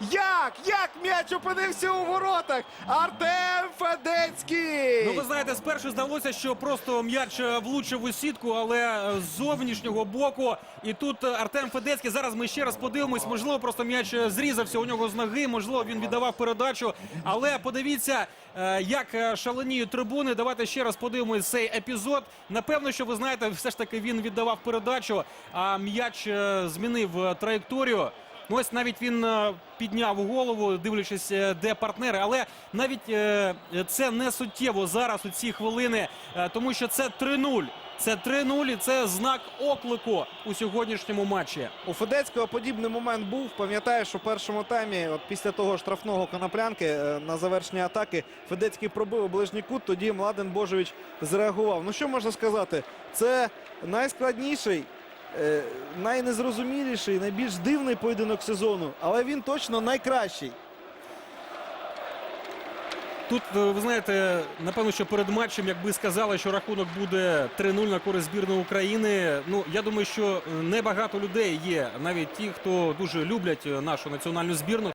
Як? Як м'яч опинився у воротах? Артем Федецький! Ну, ви знаєте, спершу здалося, що просто м'яч е, влучив у сітку, але е, з зовнішнього боку. І тут Артем Федецький. Зараз ми ще раз подивимось. Можливо, просто м'яч е, зрізався у нього з ноги. Можливо, він віддавав передачу. Але подивіться, як шаленіють трибуни. Давайте ще раз подивимось цей епізод. Напевно, що ви знаєте, все ж таки він віддавав передачу, а м'яч змінив траєкторію. Ну, ось навіть він е, підняв голову, дивлячись, е, де партнери. Але навіть е, це не суттєво зараз у ці хвилини, тому що це 3-0. Це 3-0 і це знак оклику у сьогоднішньому матчі. У Федецького подібний момент був. Пам'ятаєш, що першому таймі, от після того штрафного коноплянки на завершення атаки, Федецький пробив у ближній кут. Тоді Младен Божевич зреагував. Ну що можна сказати? Це найскладніший, найнезрозуміліший, найбільш дивний поєдинок сезону, але він точно найкращий. Тут е, ви знаєте, напевно, що перед матчем, якби сказали, що рахунок буде 3-0 на користь збірної України. Ну я думаю, що е, небагато людей є, навіть ті, хто дуже люблять е, нашу національну збірну.